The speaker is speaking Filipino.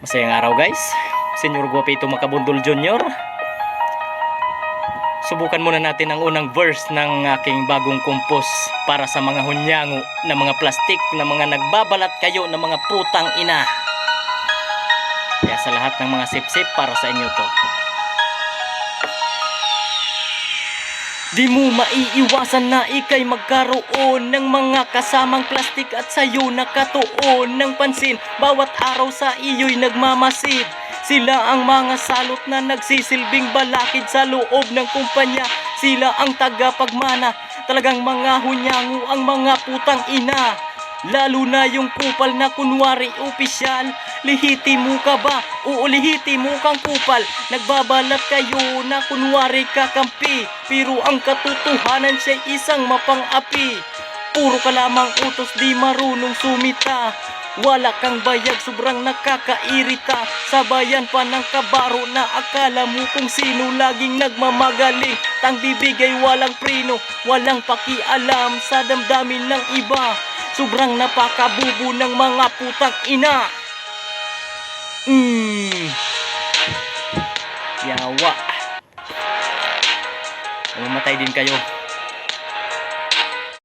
Masayang araw guys. Senyor Guapito Makabundol Jr. Subukan muna natin ang unang verse ng aking bagong kompos para sa mga hunyango na mga plastik na mga nagbabalat kayo ng mga putang ina. Kaya sa lahat ng mga sip-sip para sa inyo to. Di mo maiiwasan na ikay magkaroon ng mga kasamang plastik at sa'yo nakatuon ng pansin. Bawat araw sa iyo'y nagmamasid. Sila ang mga salot na nagsisilbing balakid sa loob ng kumpanya. Sila ang tagapagmana. Talagang mga hunyango ang mga putang ina. Lalo na yung kupal na kunwari opisyal Lihiti mo ka ba? Oo, lihiti mo kang kupal. Nagbabalat kayo na kunwari kakampi. Pero ang katotohanan siya isang mapang-api. Puro ka lamang utos di marunong sumita. Wala kang bayag, sobrang nakakairita. Sabayan pa ng kabaro na akala mo kung sino Laging nagmamagaling, tang bibigay walang prino Walang pakialam sa damdamin ng iba. Sobrang napakabubo ng mga putang ina Mmm. Yawa. Mamatay din kayo